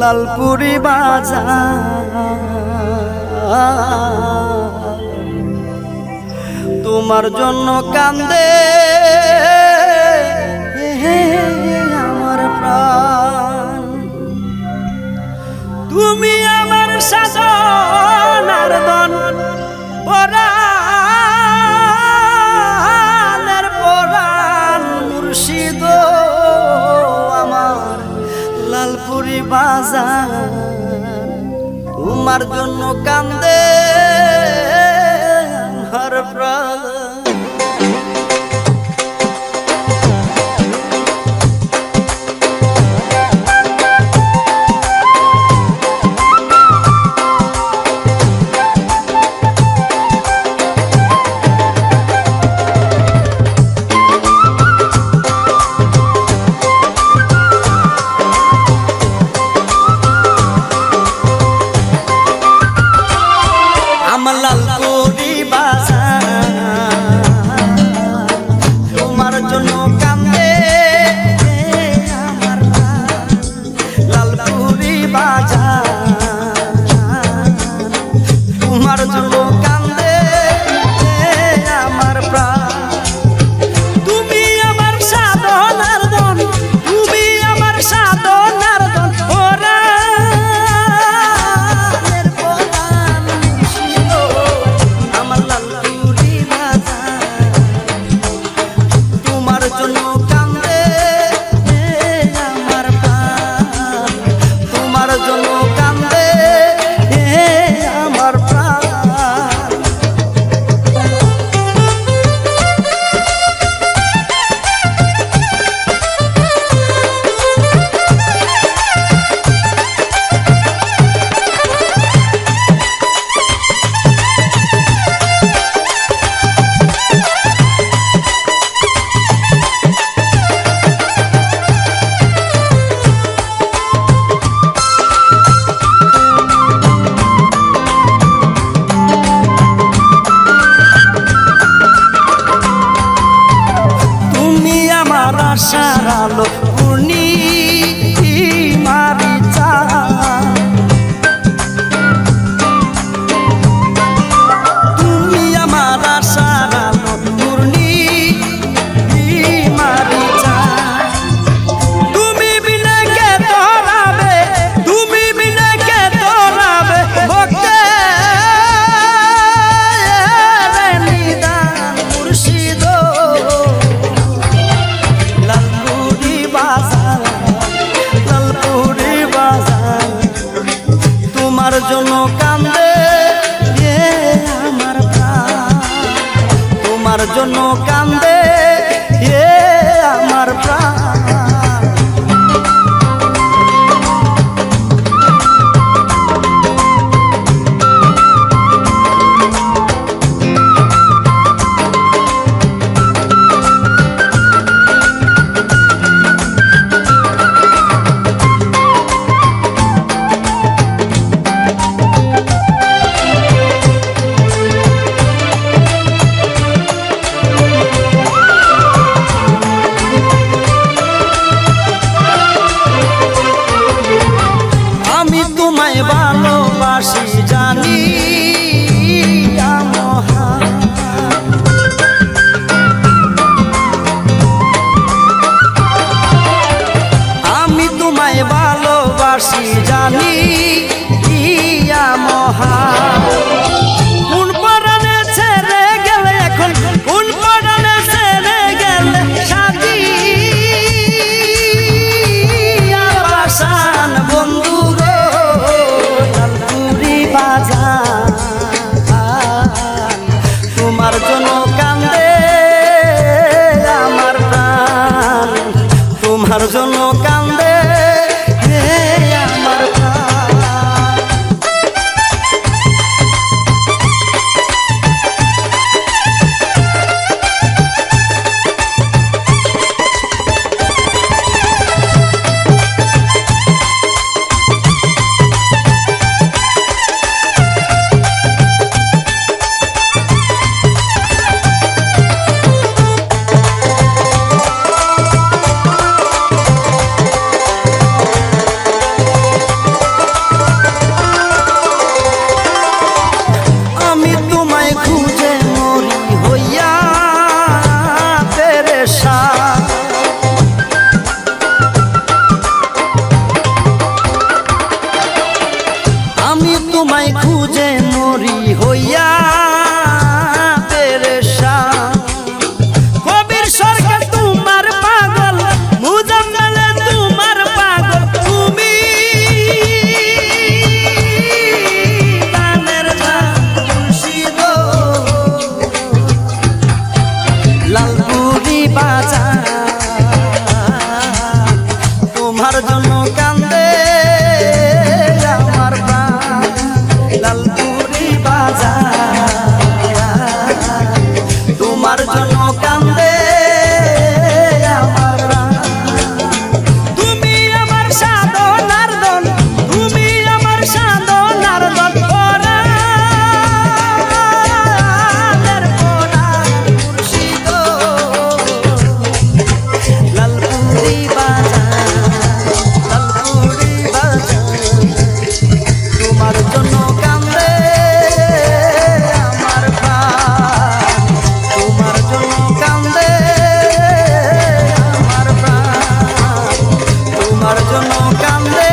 লালপুরি বাজা তোমার জন্য কান্দে বাজার। তোমার জন্য কান্দে হর প্রাণ করিবা। তোমার জন্য কান্দে আমার লালপুরি বাজা তোমার জন্য আশার আলো তোমার জন্য কান্দে। ভালোবাসি জানি আমি তোমায় ভালোবাসি জানি ইয়া মহা। কান্দে। 在 cambe